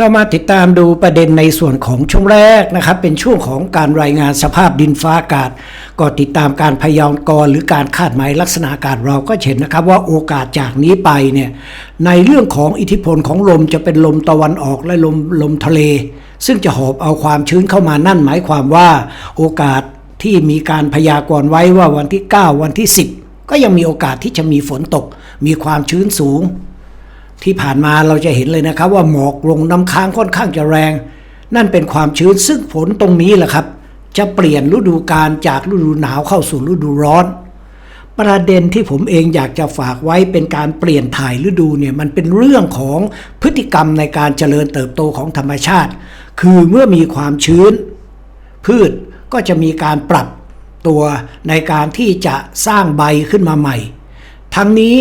เรามาติดตามดูประเด็นในส่วนของช่วงแรกนะครับ เป็นช่วงของการรายงานสภาพดินฟ้าอากาศ ก็ติดตามการพยากรณ์หรือการคาดหมายลักษณะอากาศเราก็เห็นนะครับว่าโอกาสจากนี้ไปเนี่ยในเรื่องของอิทธิพลของลมจะเป็นลมตะวันออกและลมลมทะเล ซึ่งจะหอบเอาความชื้นเข้ามานั่นหมายความว่าโอกาสที่มีการพยากรณ์ไว้ว่าวันที่ 9 วันที่ 10 ก็ยังมีโอกาสที่จะมีฝนตก มีความชื้นสูง ที่ผ่านมาเราจะเห็นเลยนะครับ ว่าหมอกลงน้ำค้างค่อนข้างจะแรง นั่นเป็นความชื้นซึ่งฝนตรงนี้แหละครับ จะเปลี่ยนฤดูกาลจากฤดูหนาวเข้าสู่ฤดูร้อน ประเด็นที่ผมเองอยากจะฝากไว้เป็นการเปลี่ยนถ่ายฤดูเนี่ยมันเป็นเรื่องของพฤติกรรมในการเจริญเติบโตของธรรมชาติ คือเมื่อมีความชื้น พืชก็จะมีการปรับตัวในการที่จะสร้างใบขึ้นมาใหม่ ทั้งนี้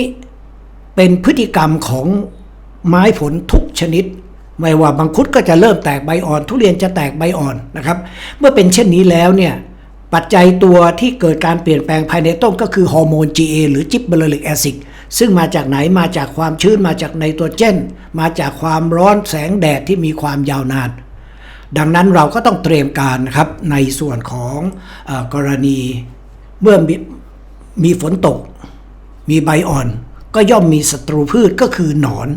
เป็นพฤติกรรมของไม้ผลทุกชนิด ไม่ว่าบางคุดก็จะเริ่มแตกใบอ่อน ทุเรียนจะแตกใบอ่อนนะครับ เมื่อเป็นเช่นนี้แล้วเนี่ยปัจจัยตัวที่เกิดการเปลี่ยนแปลงภายในต้นก็คือฮอร์โมน GA หรือจิบเบอร์ลิกแอซิดซึ่งมาจากไหนมาจากความชื้นมาจากไนโตรเจน มาจากความร้อนแสงแดดที่มีความยาวนาน ดังนั้นเราก็ต้องเตรียมการนะครับในส่วนของอกรณีเมื่อมมีฝนตก มีใบอ่อน ก็ย่อมมีศัตรูพืชก็คือหนอน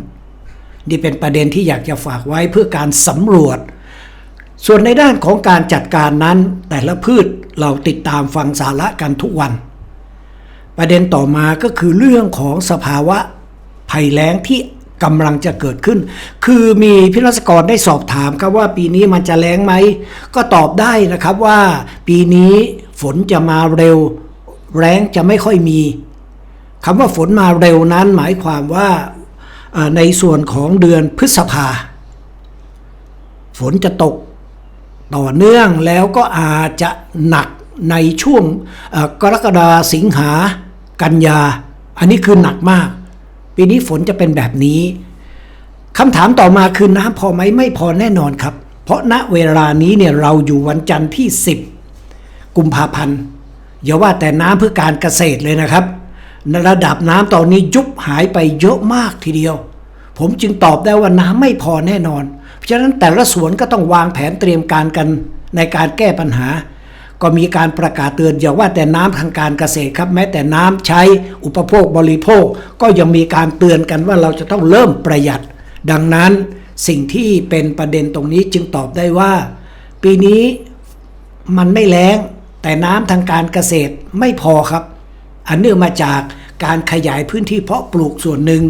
นี่เป็นประเด็นที่อยากจะฝากไว้เพื่อการสำรวจ ส่วนในด้านของการจัดการนั้น แต่ละพืชเราติดตามฟังสาระกันทุกวัน ประเด็นต่อมาก็คือเรื่องของสภาวะภัยแล้งที่กำลังจะเกิดขึ้น คือมีพิรัศกรได้สอบถามครับว่าปีนี้มันจะแล้งไหม ก็ตอบได้นะครับว่าปีนี้ฝนจะมาเร็ว แรงจะไม่ค่อยมี คำว่าฝนมาเร็วนั้นหมายความว่าในส่วนของเดือนพฤษภา ฝนจะตกต่อเนื่องแล้วก็อาจจะหนักในช่วงกรกฎาสิงหากันยา อันนี้คือหนักมาก ปีนี้ฝนจะเป็นแบบนี้คำถามต่อมาคือน้ำพอไหมไม่พอแน่นอนครับ เพราะณเวลานี้เนี่ยเราอยู่วันจันทร์ที่ 10 กุมภาพันธ์อย่าว่าแต่น้ำเพื่อการเกษตรเลยนะครับ ระดับน้ำตอนนี้ยุบหายไปเยอะมากทีเดียว ผมจึงตอบได้ว่าน้ำไม่พอแน่นอน เพราะฉะนั้นแต่ละสวนก็ต้องวางแผนเตรียมการกันในการแก้ปัญหา ก็มีการประกาศเตือนอย่าว่าแต่น้ำทางการเกษตรครับ แม้แต่น้ำใช้อุปโภคบริโภค ก็ยังมีการเตือนกันว่าเราจะต้องเริ่มประหยัด ดังนั้นสิ่งที่เป็นประเด็นตรงนี้จึงตอบได้ว่า ปีนี้มันไม่แล้งแต่น้ำทางการเกษตรไม่พอครับ อันเนื่องมาจากการขยายพื้นที่เพาะปลูกส่วนหนึ่ง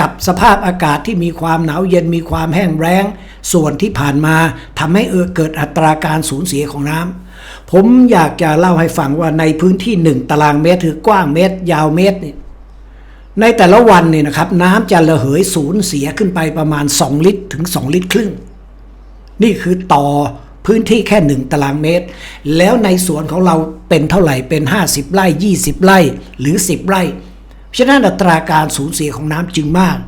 กับสภาพอากาศที่มีความหนาวเย็นมีความแห้งแล้ง ส่วนที่ผ่านมาทำให้เออเกิดอัตราการสูญเสียของน้ำผมอยากจะเล่าให้ฟังว่าในพื้นที่หนึ่งตารางเมตรถือกว้างเมตร ยาวเมตรเนี่ยในแต่ละวันเนี่ยนะครับน้ำจะระเหยสูญเสียขึ้นไปประมาณ 2 ลิตรถึง 2 ลิตรครึ่ง นี่คือต่อ พื้นที่แค่หนึ่งตารางเมตร แล้วในสวนของเราเป็นเท่าไหร่เป็น 50 ไร่ 20 ไร่หรือ 10 ไร่ฉะนั้นอัตราการสูญเสียของน้ำจึงมาก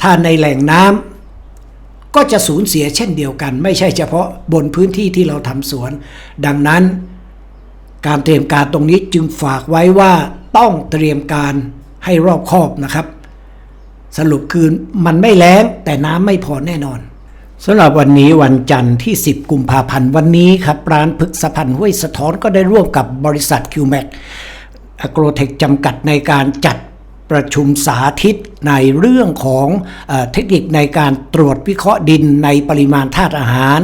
ถ้าในแหล่งน้ำก็จะสูญเสียเช่นเดียวกัน ไม่ใช่เฉพาะบนพื้นที่ที่เราทำสวน ดังนั้น การเตรียมการตรงนี้จึงฝากไว้ว่าต้องเตรียมการให้รอบคอบนะครับ สรุปคือมันไม่แล้งแต่น้ำไม่พอแน่นอน สำหรับวันนี้วันจันทร์ที่ 10 กุมภาพันธ์วันนี้ครับร้านพฤกษพันธ์ห้วยสะท้อนก็ได้ร่วมกับบริษัทคิวแมกอโกรเทคจำกัดในการจัดประชุมสาธิตในเรื่องของเอเทคนิคในการตรวจวิเคราะห์ดินในปริมาณธาตุอาหาร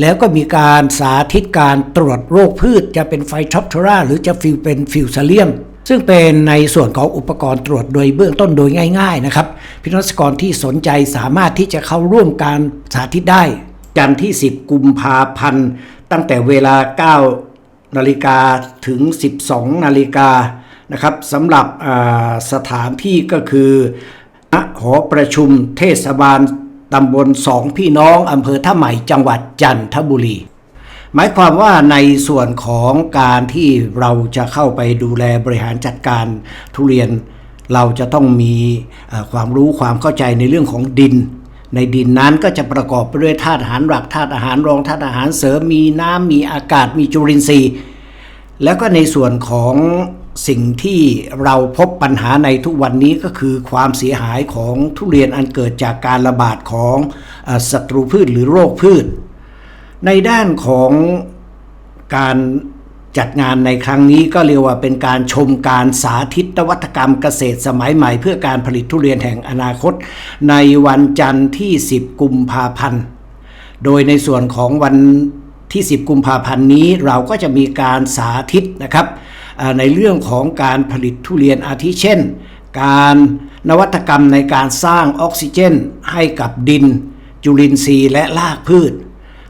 แล้วก็มีการสาธิตการตรวจโรคพืชจะเป็นไฟท็อปทราหรือจะฟิวเป็นฟิวซาเลียม ซึ่งเป็นในส่วนของอุปกรณ์ตรวจโดยเบื้องต้นโดยง่าย ๆ นะครับ พินักกรที่สนใจสามารถที่จะเข้าร่วมการสาธิตได้ จันทร์ที่ 10 กุมภาพันธ์ ตั้งแต่เวลา 9 นาฬิกาถึง 12 นาฬิกานะครับสำหรับสถานที่ก็คือณหอประชุมเทศบาลตำบลสองพี่น้องอำเภอท่าใหม่จังหวัดจันทบุรี หมายความว่าในส่วนของการที่เราจะเข้าไปดูแลบริหารจัดการทุเรียน เราจะต้องมีความรู้ความเข้าใจในเรื่องของดิน ในดินนั้นก็จะประกอบไปด้วยธาตุอาหารหลักธาตุอาหารรองธาตุอาหารเสริมมีน้ำมีอากาศมีจุลินทรีย์ แล้วก็ในส่วนของสิ่งที่เราพบปัญหาในทุกวันนี้ก็คือความเสียหายของทุเรียนอันเกิดจากการระบาดของศัตรูพืชหรือโรคพืช ในด้านของการจัดงานในครั้งนี้ก็เรียกว่าเป็นการชมการสาธิตนวัตกรรมเกษตรสมัยใหม่ เพื่อการผลิตทุเรียนแห่งอนาคต ในวันจันทร์ที่ 10 กุมภาพันธ์ โดยในส่วนของวันที่ 10 กุมภาพันธ์นี้เราก็จะมีการสาธิตนะครับในเรื่องของการผลิตทุเรียนอาทิเช่น การนวัตกรรมในการสร้างออกซิเจน ให้กับดิน จุลินทรีย์และรากพืช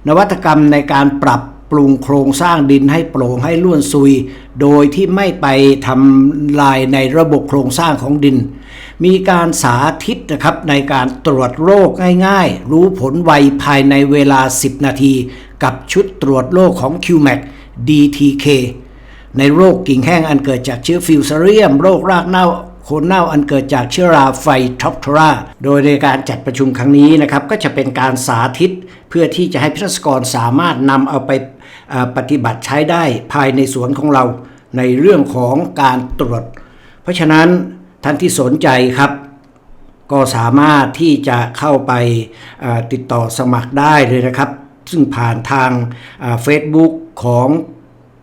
นวัตกรรมในการปรับปรุงโครงสร้างดินให้โปร่งให้ล้วนซุย โดยที่ไม่ไปทำลายในระบบโครงสร้างของดิน มีการสาธิตนะครับในการตรวจโรคง่ายๆ รู้ผลไวภายในเวลา 10 นาที กับชุดตรวจโรคของ QMAC DTK ในโรคกิ่งแห้งอันเกิดจากเชื้อฟิวซเรียม โรครากเน่าโคนเน่าอันเกิดจากเชื้อราไฟท็อปทรา โดยในการจัดประชุมครั้งนี้นะครับก็จะเป็นการสาธิต เพื่อที่จะให้พิธีกรสามารถนำเอาไปปฏิบัติใช้ได้ภายในสวนของเราในเรื่องของการตรวจ เพราะฉะนั้นท่านที่สนใจครับ ก็สามารถที่จะเข้าไปติดต่อสมัครได้เลยนะครับ ซึ่งผ่านทางเฟซบุ๊กของ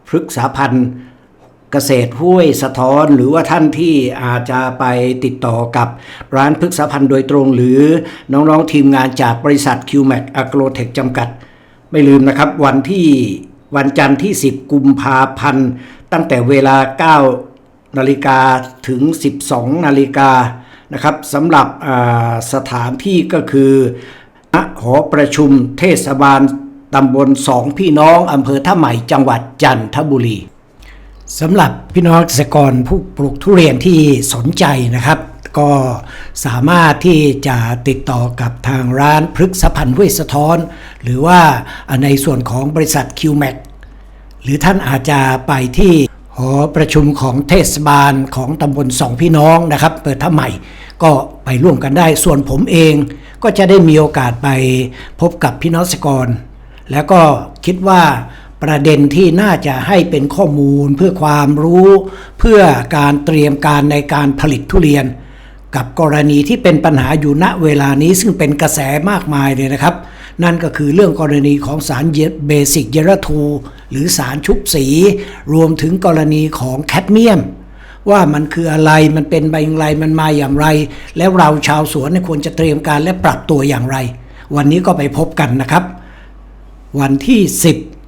พฤกษาพันธ์ เกษตรห้วยสะท้อนหรือว่าท่านที่อาจจะไปติดต่อกับร้านพฤกษาพันธ์โดยตรง หรือน้องๆทีมงานจากบริษัท QMAC Agrotech จำกัด ไม่ลืมนะครับวันที่วันจันทร์ที่ 10 กุมภาพันธ์ ตั้งแต่เวลา 9 นาฬิกาถึง 12 นาฬิกานะครับสำหรับสถานที่ก็คือณหอประชุมเทศบาลตำบลสองพี่น้องอำเภอท่าใหม่จังหวัดจันทบุรี สำหรับพี่น้องเกษตรกรผู้ปลูกทุเรียนที่สนใจนะครับ ก็สามารถที่จะติดต่อกับทางร้านพฤกษพันธ์ห้วยสะท้อน หรือว่าในส่วนของบริษัท QMAC หรือท่านอาจจะไปที่หอประชุมของเทศบาลของตำบลสองพี่น้องนะครับ เปิดท่าใหม่ก็ไปร่วมกันได้ส่วนผมเองก็จะได้มีโอกาสไปพบกับพี่น้องเกษตรกร แล้วก็คิดว่า ประเด็นที่น่าจะให้เป็นข้อมูลเพื่อความรู้ เพื่อการเตรียมการในการผลิตทุเรียน กับกรณีที่เป็นปัญหาอยู่ณเวลานี้ซึ่งเป็นกระแสมากมายเลยนะครับ นั่นก็คือเรื่องกรณีของสารเบสิกเยลทู หรือสารชุบสี รวมถึงกรณีของแคดเมียม ว่ามันคืออะไรมันเป็นไปอย่างไรมันมาอย่างไร แล้วเราชาวสวนควรจะเตรียมการและปรับตัวอย่างไร วันนี้ก็ไปพบกันนะครับ วันที่ 10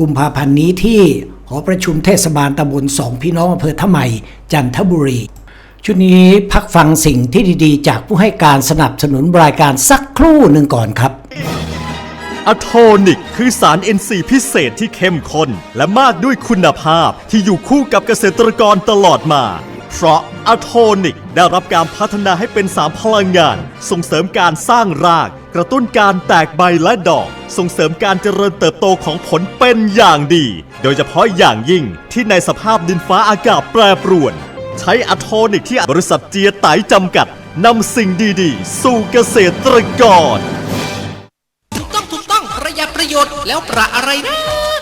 กุมภาพันธ์นี้ที่หอประชุมเทศบาลตำบลสองพี่น้องอำเภอท่าใหม่จันทบุรี ชุดนี้พักฟังสิ่งที่ดีๆ จากผู้ให้การสนับสนุนรายการสักครู่หนึ่งก่อนครับอะโทนิกคือสาร NC พิเศษที่เข้มข้นและมากด้วยคุณภาพที่อยู่คู่กับเกษตรกรตลอดมา เพราะอะโทนิกได้รับการพัฒนาให้เป็นสารพลังงาน ส่งเสริมการสร้างราก กระตุ้นการแตกใบและดอก ส่งเสริมการเจริญเติบโตของผลเป็นอย่างดี โดยเฉพาะอย่างยิ่งที่ในสภาพดินฟ้าอากาศแปรปรวน ใช้อะโทนิกที่บริษัทเจียไตจำกัดนำสิ่งดีๆ สู่เกษตรกรถูกต้องถูกต้องประหยัดประโยชน์แล้วประอะไรนะ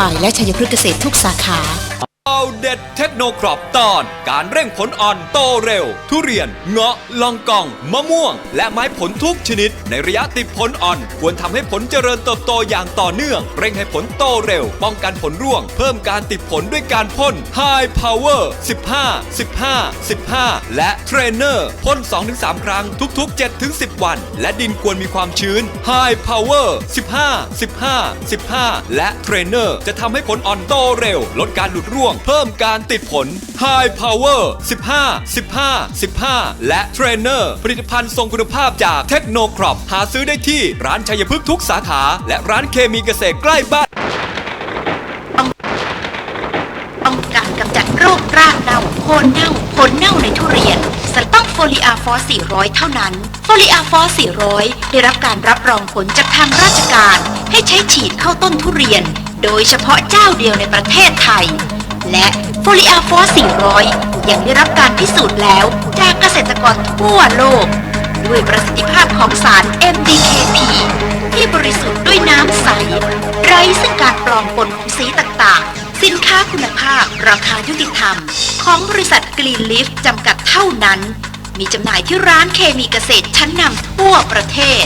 ปและชัยพฤกษ์เกษตรทุกสาขา เอาเด็ดเทคโนครอปตอน การเร่งผลอ่อนโตเร็ว ทุเรียน เงาะลองกอง มะม่วง และไม้ผลทุกชนิด ในระยะติดผลอ่อน ควรทำให้ผลเจริญเติบโตอย่างต่อเนื่อง เร่งให้ผลโตเร็ว ป้องกันผลร่วง เพิ่มการติดผลด้วยการพ่น High Power 15 15 15 และเทรนเนอร์พ่น 2-3 ครั้งทุก ๆ 7-10 วัน และดินควรมีความชื้น High Power 15 15 15 และเทรนเนอร์จะทำให้ผลอ่อนโตเร็ว ลดการหลุดร่วงเพิ่มการติดผล High Power 15 15 15 และเทรนเนอร์ผลิตภัณฑ์ทรงคุณภาพจากเทคโนครอปหาซื้อได้ที่ร้านชัยพฤกษ์ทุกสาขา และร้านเคมีเกษตรใกล้บ้านป้องกันกำจัดโรครากเน่าโคนเน่าผลเน่าในทุเรียนสต้องโฟลีอาฟอส400 เท่านั้น โฟลีอาฟอส400 ได้รับการรับรองผลจากทางราชการ ให้ใช้ฉีดเข้าต้นทุเรียน โดยเฉพาะเจ้าเดียวในประเทศไทย และโฟลีอาฟอส400 ยังได้รับการพิสูจน์แล้วจากเกษตรกรทั่วโลก ด้วยประสิทธิภาพของสาร MDKP ที่บริสุทธิ์ด้วยน้ำใส ไร้ซึ่งการปลอมปนของสีต่างๆ สินค้าคุณภาพราคายุติธรรม ของบริษัทกรีนลิฟจำกัดเท่านั้น มีจำหน่ายที่ร้านเคมีเกษตรชั้นนำทั่วประเทศ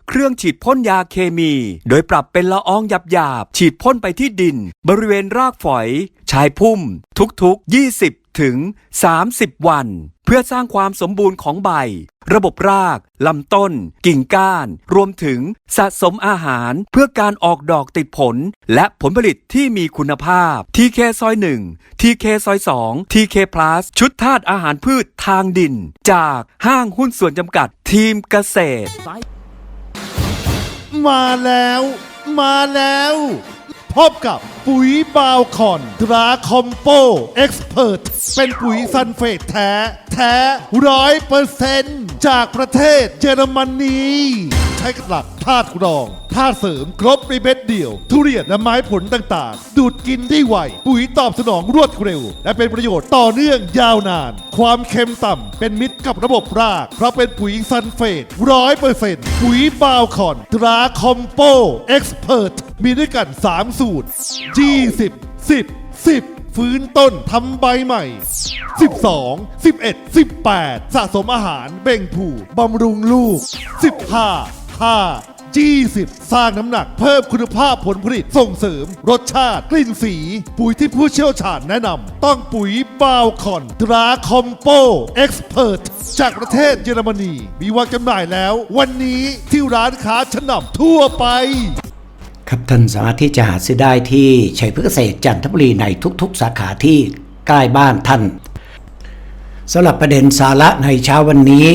เครื่องฉีดพ่นยาเคมี โดยปรับเป็นละอองหยาบๆ ฉีดพ่นไปที่ดิน บริเวณรากฝอย ชายพุ่ม ทุกๆ 20 ถึง 30 วัน เพื่อสร้างความสมบูรณ์ของใบ ระบบราก ลำต้น กิ่งก้าน รวมถึงสะสมอาหารเพื่อการออกดอกติดผล และผลผลิตที่มีคุณภาพ TK ซอย1 TK ซอย2 TK Plus ชุดธาตุอาหารพืชทางดิน จากห้างหุ้นส่วนจำกัดทีมเกษตร มาแล้ว มาแล้ว พบกับปุ๋ยบาวคอนตราคอมโปเอ็กซ์เพรสเป็นปุ๋ยซันเฟตแท้ แท้ร้อยเปอร์เซนต์จากประเทศเยอรมนี ใช้กับหลักธาตุรองธาตุเสริมครบในเม็ดเดียว ทุเรียนและไม้ผลต่างๆ ดูดกินได้ไว ปุ๋ยตอบสนองรวดเร็ว และเป็นประโยชน์ต่อเนื่องยาวนาน ความเค็มต่ำเป็นมิตรกับระบบราก เพราะเป็นปุ๋ยซันเฟตร้อยเปอร์เซ็นต์ปุ๋ยบาวคอนตราคอมโปเอ็กซ์เพรสมีด้วยกัน 3 สูตร 20 10 10ฟื้นต้นทำใบใหม่ 12 11 18 สะสมอาหารเบ่งผูบำรุงลูก 15 5 20 สร้างน้ำหนักเพิ่มคุณภาพผลผลิตส่งเสริม รสชาติกลิ่นสี ปุ๋ยที่ผู้เชี่ยวชาญแนะนำต้องปุ๋ยบาวคอนตราคอมโปเอ็กซ์เพรสจากประเทศเยอรมนี มีวางจำหน่ายแล้ว วันนี้ที่ร้านค้าชั้นนำทั่วไปครับท่านสามารถที่จะหาซื้อได้ที่ชัยพฤกษเกษตรจันทบุรีในทุกๆ สาขาที่ใกล้บ้านท่านสำหรับประเด็นสาระในเช้าวันนี้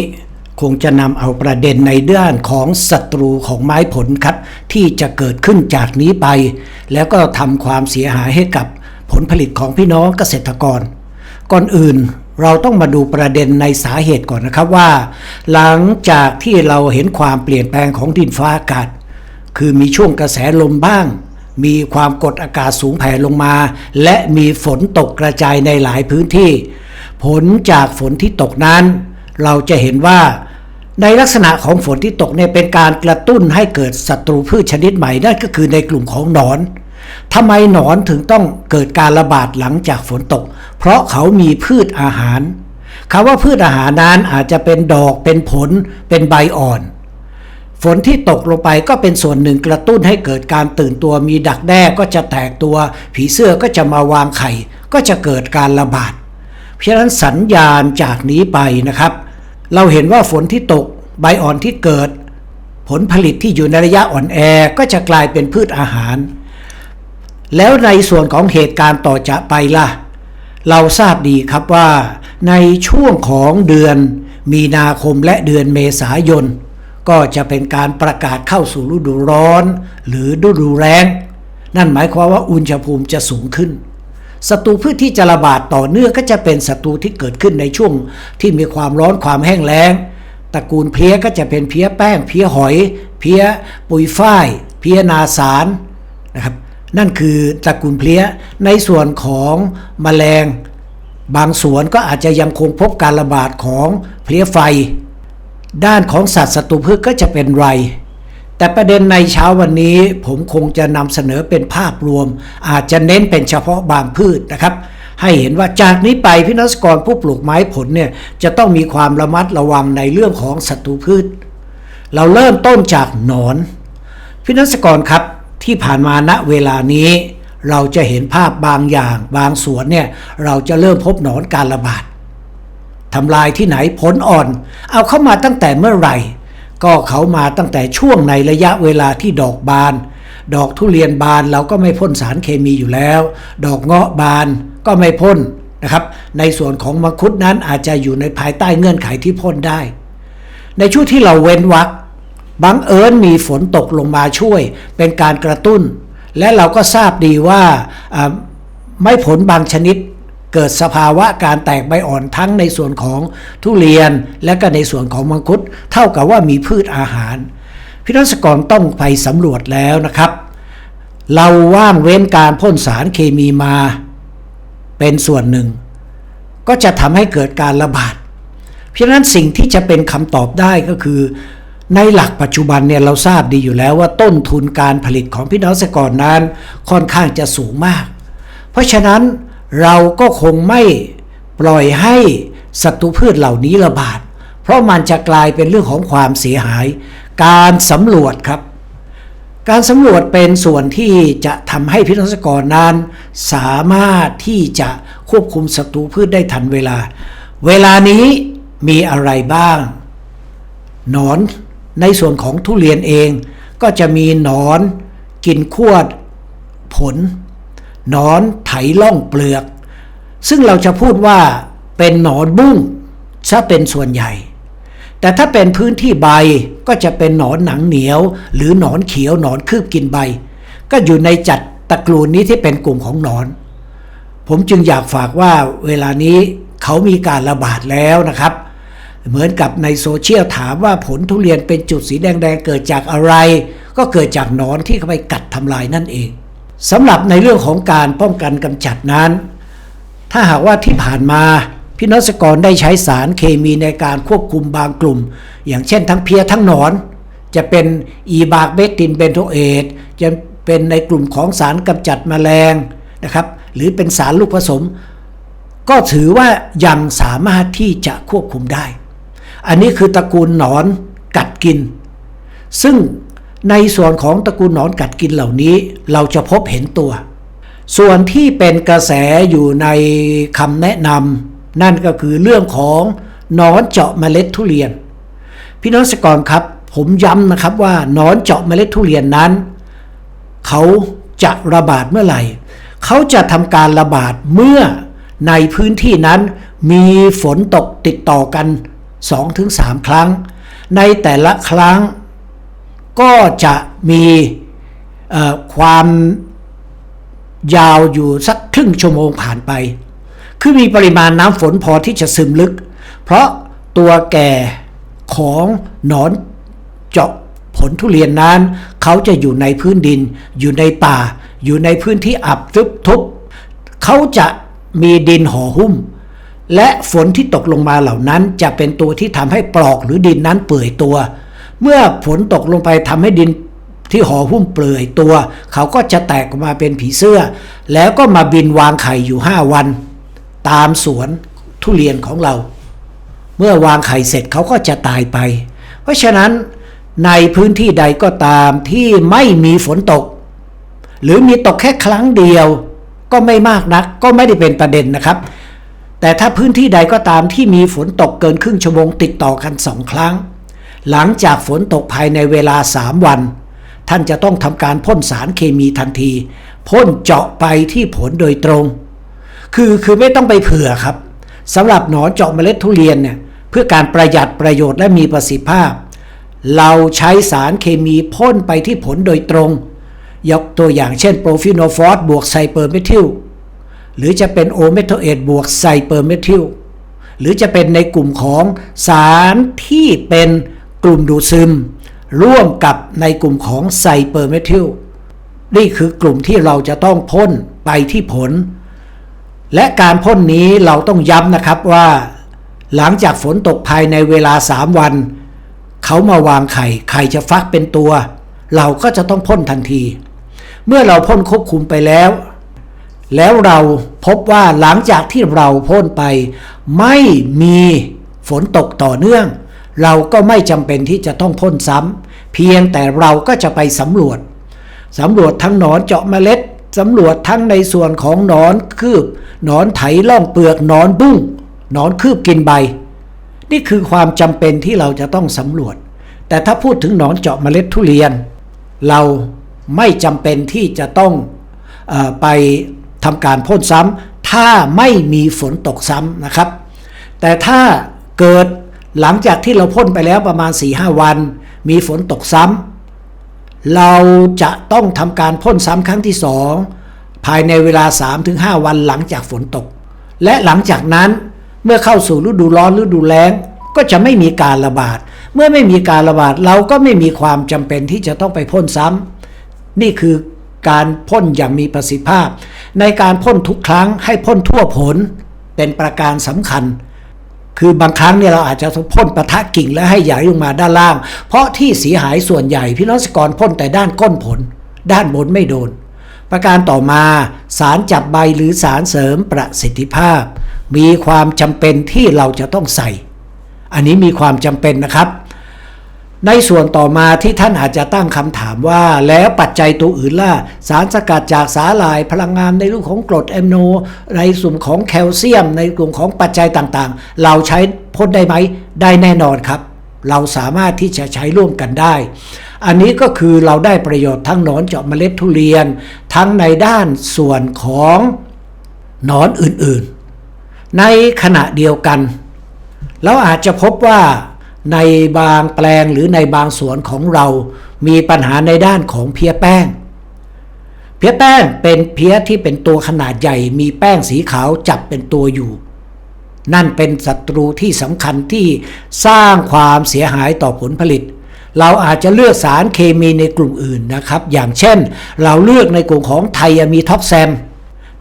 คงจะนำเอาประเด็นในด้านของศัตรูของไม้ผลครับ ที่จะเกิดขึ้นจากนี้ไป แล้วก็ทำความเสียหายให้กับผลผลิตของพี่น้องเกษตรกร ก่อนอื่นเราต้องมาดูประเด็นในสาเหตุก่อนนะครับว่า หลังจากที่เราเห็นความเปลี่ยนแปลงของดินฟ้าอากาศ คือมีช่วงกระแสลมบ้าง มีความกดอากาศสูงแผ่ลงมา และมีฝนตกกระจายในหลายพื้นที่ ผลจากฝนที่ตกนั้น เราจะเห็นว่า ในลักษณะของฝนที่ตกเนี่ยเป็นการกระตุ้นให้เกิดศัตรูพืชชนิดใหม่นั่นก็คือในกลุ่มของหนอนทำไมหนอนถึงต้องเกิดการระบาดหลังจากฝนตก เพราะเขามีพืชอาหารคำว่าพืชอาหารนั้นอาจจะเป็นดอกเป็นผล เป็นใบอ่อน ฝนที่ตกลงไปก็เป็นส่วนหนึ่งกระตุ้นให้เกิดการตื่นตัวมีดักแด้ก็จะแตกตัว ผีเสื้อก็จะมาวางไข่ ก็จะเกิดการระบาดเพราะฉะนั้นสัญญาณจากนี้ไปนะครับ เราเห็นว่าฝนที่ตกใบอ่อนที่เกิด ผลผลิตที่อยู่ในระยะอ่อนแอก็จะกลายเป็นพืชอาหาร แล้วในส่วนของเหตุการณ์ต่อจากไปล่ะ เราทราบดีครับว่าในช่วงของเดือนมีนาคมและเดือนเมษายน ก็จะเป็นการประกาศเข้าสู่ฤดูร้อน หรือฤดูแล้งนั่นหมายความว่าอุณหภูมิจะสูงขึ้น ศัตรูพืชที่จะระบาดต่อเนื่องก็จะเป็นศัตรูที่เกิดขึ้นในช่วงที่มีความร้อนความแห้งแล้งตระกูลเพลี้ยก็จะเป็นเพลี้ยแป้ง เพลี้ยหอย เพลี้ยปุยฝ้าย เพลี้ยนาสารนะครับนั่นคือตระกูลเพลี้ยในส่วนของแมลง บางสวนก็อาจจะยังคงพบการระบาดของเพลี้ยไฟ ด้านของสัตว์ศัตรูพืชก็จะเป็นไร แต่ประเด็นในเช้าวันนี้ผมคงจะนำเสนอเป็นภาพรวม อาจจะเน้นเป็นเฉพาะบางพืชนะครับ ให้เห็นว่าจากนี้ไปพี่นักกรผู้ปลูกไม้ผลเนี่ยจะต้องมีความระมัดระวังในเรื่องของศัตรูพืช เราเริ่มต้นจากหนอนพี่นักกรครับที่ผ่านมาณเวลานี้ เราจะเห็นภาพบางอย่าง บางสวนเนี่ยเราจะเริ่มพบหนอนการระบาดทำลายที่ไหนผลอ่อน เอาเข้ามาตั้งแต่เมื่อไหร่ ก็เขามาตั้งแต่ช่วงในระยะเวลาที่ดอกบาน ดอกทุเรียนบานเราก็ไม่พ่นสารเคมีอยู่แล้ว ดอกเงาะบานก็ไม่พ่นนะครับ ในส่วนของมังคุดนั้นอาจจะอยู่ในภายใต้เงื่อนไขที่พ่นได้ ในช่วงที่เราเว้นวักบังเอิญมีฝนตกลงมาช่วย เป็นการกระตุ้น และเราก็ทราบดีว่าไม้ผลบางชนิด เกิดสภาวะการแตกใบอ่อนทั้งในส่วนของทุเรียนและก็ในส่วนของมังคุดเท่ากับว่ามีพืชอาหาร พิทักษกรต้องไปสำรวจแล้วนะครับ เราว่างเว้นการพ่นสารเคมีมา เป็นส่วนหนึ่ง ก็จะทำให้เกิดการระบาด เพราะฉะนั้นสิ่งที่จะเป็นคำตอบได้ก็คือในหลักปัจจุบันเนี่ยเราทราบดีอยู่แล้วว่าต้นทุนการผลิตของพี่น้องเกษตรกรนั้นค่อนข้างจะสูงมาก เพราะฉะนั้น เราก็คงไม่ปล่อยให้ศัตรูพืชเหล่านี้ระบาด เพราะมันจะกลายเป็นเรื่องของความเสียหาย การสำรวจครับ การสำรวจเป็นส่วนที่จะทำให้พิทักษกรนั้น สามารถที่จะควบคุมศัตรูพืชได้ทันเวลา เวลานี้มีอะไรบ้าง หนอนในส่วนของทุเรียนเอง ก็จะมีหนอน กินขวด ผล นอนไถล่องเปลือก ซึ่งเราจะพูดว่าเป็นหนอนบุ้งซะเป็นส่วนใหญ่ แต่ถ้าเป็นพื้นที่ใบก็จะเป็นหนอนหนังเหนียว หรือหนอนเขียวหนอนคืบกินใบ ก็อยู่ในจัดตระกูลนี้ที่เป็นกลุ่มของหนอน ผมจึงอยากฝากว่าเวลานี้เขามีการระบาดแล้วนะครับ เหมือนกับในโซเชียลถามว่าผลทุเรียนเป็นจุดสีแดงๆเกิดจากอะไร ก็เกิดจากหนอนที่เข้าไปกัดทำลายนั่นเอง สำหรับในเรื่องของการป้องกันกำจัดนั้น ถ้าหากว่าที่ผ่านมาพี่น้องเกรกรได้ใช้สารเคมีในการควบคุมบางกลุ่ม อย่างเช่นทั้งเพียทั้งหนอน จะเป็นอีบากเบตินเบนโทเอตจะเป็นในกลุ่มของสารกำจัดแมลงนะครับหรือเป็นสารลูกผสม ก็ถือว่ายังสามารถที่จะควบคุมได้ อันนี้คือตระกูลหนอนกัดกิน ซึ่ง ในส่วนของตระกูลหนอนกัดกินเหล่านี้ เราจะพบเห็นตัว ส่วนที่เป็นกระแสอยู่ในคำแนะนำนั่นก็คือเรื่องของนอนเจาะเมล็ดทุเรียน พี่น้องเกษตรกครับ ผมย้ำนะครับว่านอนเจาะเมล็ดทุเรียนนั้น เขาจะระบาดเมื่อไหร่ เขาจะทำการระบาดเมื่อในพื้นที่นั้นมีฝนตกติดต่อกัน 2-3 ครั้ง ในแต่ละครั้ง ก็จะมีความยาวอยู่สักครึ่งชั่วโมงผ่านไป คือมีปริมาณน้ำฝนพอที่จะซึมลึก เพราะตัวแก่ของหนอนเจาะผลทุเรียนนั้น เขาจะอยู่ในพื้นดิน อยู่ในป่า อยู่ในพื้นที่อับทึบทุบเขาจะมีดินห่อหุ้ม และฝนที่ตกลงมาเหล่านั้นจะเป็นตัวที่ทำให้ปลอกหรือดินนั้นเปื่อยตัว เมื่อฝนตกลงไปทำให้ดินที่ห่อหุ้มเปลือยตัว เขาก็จะแตกออกมาเป็นผีเสื้อ แล้วก็มาบินวางไข่อยู่ 5 วัน ตามสวนทุเรียนของเรา เมื่อวางไข่เสร็จเขาก็จะตายไป เพราะฉะนั้นในพื้นที่ใดก็ตามที่ไม่มีฝนตก หรือมีตกแค่ครั้งเดียว ก็ไม่มากนัก ก็ไม่ได้เป็นประเด็นนะครับ แต่ถ้าพื้นที่ใดก็ตามที่มีฝนตกเกินครึ่งชั่วโมงติดต่อกันสองครั้ง หลังจากฝนตกภายในเวลา 3 วัน ท่านจะต้องทำการพ่นสารเคมีทันที พ่นเจาะไปที่ผลโดยตรง คือคือไม่ต้องไปเผื่อครับสำหรับหนอนเจาะเมล็ดทุเรียนเนี่ยเพื่อการประหยัดประโยชน์และมีประสิทธิภาพ เราใช้สารเคมีพ่นไปที่ผลโดยตรง ยกตัวอย่างเช่นโปรฟิโนฟอสบวกไซเปอร์เมทิลหรือจะเป็นโอเมโทเอตบวกไซเปอร์เมทิลหรือจะเป็นในกลุ่มของสารที่เป็น กลุ่มดูดซึม ร่วมกับในกลุ่มของไซเปอร์เมทิลนี่คือกลุ่มที่เราจะต้องพ่นไปที่ผล และการพ่นนี้เราต้องย้ำนะครับว่า หลังจากฝนตกภายในเวลา 3 วัน เขามาวางไข่ ไข่จะฟักเป็นตัว เราก็จะต้องพ่นทันที เมื่อเราพ่นควบคุมไปแล้ว แล้วเราพบว่าหลังจากที่เราพ่นไป ไม่มีฝนตกต่อเนื่อง เราก็ไม่จำเป็นที่จะต้องพ่นซ้ำเพียงแต่เราก็จะไปสำรวจสำรวจทั้งหนอนเจาะเมล็ดสำรวจทั้งในส่วนของหนอนคืบหนอนไถล่องเปลือกหนอนบุ้งหนอนคืบกินใบ นี่คือความจำเป็นที่เราจะต้องสำรวจ แต่ถ้าพูดถึงหนอนเจาะเมล็ดทุเรียน เราไม่จำเป็นที่จะต้องอไปทำการพ่นซ้ำถ้าไม่มีฝนตกซ้ำนะครับ แต่ถ้าเกิด หลังจากที่เราพ่นไปแล้วประมาณ 4-5 วัน มีฝนตกซ้ำเราจะต้องทำการพ่นซ้ำครั้งที่ 2 ภายในเวลา 3-5 วันหลังจากฝนตก และหลังจากนั้นเมื่อเข้าสู่ฤดูร้อนฤดูแล้งก็จะไม่มีการระบาด เมื่อไม่มีการระบาดเราก็ไม่มีความจำเป็นที่จะต้องไปพ่นซ้ำนี่คือการพ่นอย่างมีประสิทธิภาพ ในการพ่นทุกครั้งให้พ่นทั่วผลเป็นประการสำคัญ คือบางครั้งเนี่ยเราอาจจะพ่นปะทะกิ่งและให้ใหญ่ลงมาด้านล่าง เพราะที่เสียหายส่วนใหญ่พี่น้องเกรกรพ่นแต่ด้านก้นผล ด้านบนไม่โดน ประการต่อมาสารจับใบหรือสารเสริมประสิทธิภาพ มีความจำเป็นที่เราจะต้องใส่ อันนี้มีความจำเป็นนะครับ ในส่วนต่อมาที่ท่านอาจจะตั้งคำถามว่า แล้วปัจจัยตัวอื่นล่ะ สารสกัดจากสาหร่ายพลังงานในรูปของกรดแอมโน ในส่วนของแคลเซียม ในกลุ่มของปัจจัยต่างๆ เราใช้พ่นได้ไหมได้แน่นอนครับ เราสามารถที่จะใช้ร่วมกันได้ อันนี้ก็คือเราได้ประโยชน์ทั้งหนอนเจาะเมล็ดทุเรียน ทั้งในด้านส่วนของหนอนอื่นๆ ในขณะเดียวกัน เราอาจจะพบว่า ในบางแปลงหรือในบางสวนของเรามีปัญหาในด้านของเพี้ยแป้ง เพี้ยแป้งเป็นเพี้ยที่เป็นตัวขนาดใหญ่ มีแป้งสีขาวจับเป็นตัวอยู่ นั่นเป็นศัตรูที่สำคัญที่สร้างความเสียหายต่อผลผลิต เราอาจจะเลือกสารเคมีในกลุ่มอื่นนะครับ อย่างเช่น เราเลือกในกลุ่มของไทอะมีท็อกแซม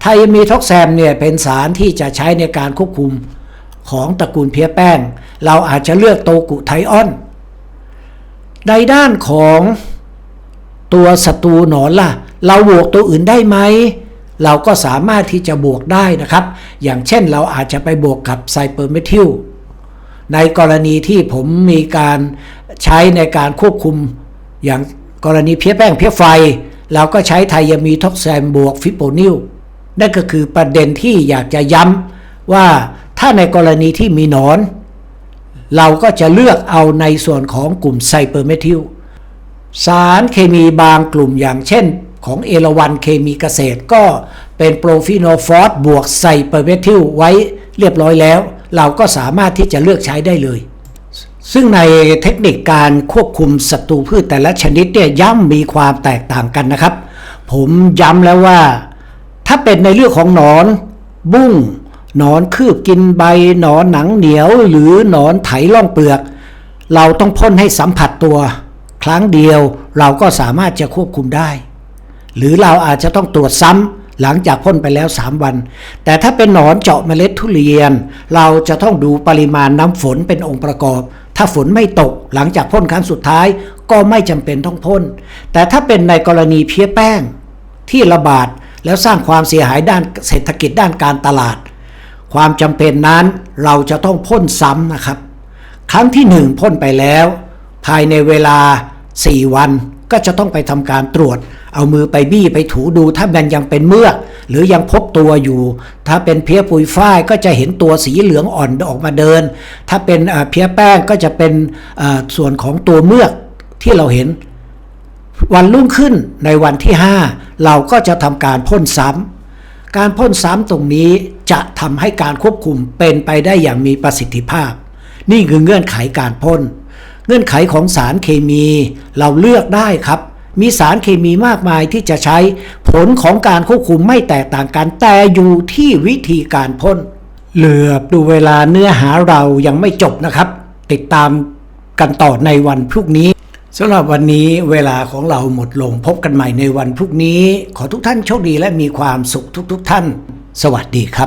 ไทอะมีท็อกแซมเนี่ยเป็นสารที่จะใช้ในการควบคุม ของตระกูลเพียแป้ง เราอาจจะเลือกโตกุไทออนในด้านของตัวศัตรูหนอนล่ะ เราบวกตัวอื่นได้ไหม เราก็สามารถที่จะบวกได้นะครับ อย่างเช่นเราอาจจะไปบวกกับไซเปอร์เมทิลในกรณีที่ผมมีการใช้ในการควบคุมอย่างกรณีเพี้ยแป้งเพี้ยไฟ เราก็ใช้ไทยามีท็อกแซมบวกฟิโปนิลนั่นก็คือประเด็นที่อยากจะย้ำว่า ถ้าในกรณีที่มีหนอน เราก็จะเลือกเอาในส่วนของกลุ่มไซเปอร์เมทิลสารเคมีบางกลุ่มอย่างเช่นของเอราวันเคมีเกษตรก็เป็นโปรฟีโนฟอสบวกไซเปอร์เมทิลไว้เรียบร้อยแล้ว เราก็สามารถที่จะเลือกใช้ได้เลย ซึ่งในเทคนิคการควบคุมศัตรูพืชแต่ละชนิดเนี่ยย่อมมีความแตกต่างกันนะครับ ผมย้ำแล้วว่า ถ้าเป็นในเรื่องของหนอน บุ้ง หนอนคืบกินใบหนอนหนังเหนียวหรือหนอนไถล่องเปลือก เราต้องพ่นให้สัมผัสตัว ครั้งเดียวเราก็สามารถจะควบคุมได้ หรือเราอาจจะต้องตรวจซ้ำหลังจากพ่นไปแล้ว 3 วัน แต่ถ้าเป็นหนอนเจาะเมล็ดทุเรียน เราจะต้องดูปริมาณน้ำฝนเป็นองค์ประกอบ ถ้าฝนไม่ตกหลังจากพ่นครั้งสุดท้าย ก็ไม่จำเป็นต้องพ่น แต่ถ้าเป็นในกรณีเพี้ยแป้งที่ระบาดแล้วสร้างความเสียหายด้านเศรษฐกิจด้านการตลาด ความจำเป็นนั้นเราจะต้องพ่นซ้ำนะครับ ครั้งที่หนึ่งพ่นไปแล้ว ภายในเวลา 4 วันก็จะต้องไปทำการตรวจ เอามือไปบี้ไปถูดูถ้ามันยังเป็นเมือกหรือยังพบตัวอยู่ ถ้าเป็นเพี้ยปุยฝ้ายก็จะเห็นตัวสีเหลืองอ่อนออกมาเดิน ถ้าเป็นเพี้ยแป้งก็จะเป็นส่วนของตัวเมือกที่เราเห็น วันรุ่งขึ้นในวันที่ 5 เราก็จะทำการพ่นซ้ำ การพ่นซ้ำตรงนี้จะทำให้การควบคุมเป็นไปได้อย่างมีประสิทธิภาพ นี่คือเงื่อนไขการพ่น เงื่อนไขของสารเคมีเราเลือกได้ครับ มีสารเคมีมากมายที่จะใช้ผลของการควบคุมไม่แตกต่างกันแต่อยู่ที่วิธีการพ่นเหลือบดูเวลาเนื้อหาเรายังไม่จบนะครับ ติดตามกันต่อในวันพรุ่งนี้ สำหรับวันนี้เวลาของเราหมดลงพบกันใหม่ในวันพรุ่งนี้ ขอทุกท่านโชคดีและมีความสุขทุกๆทท่าน สวัสดีครับ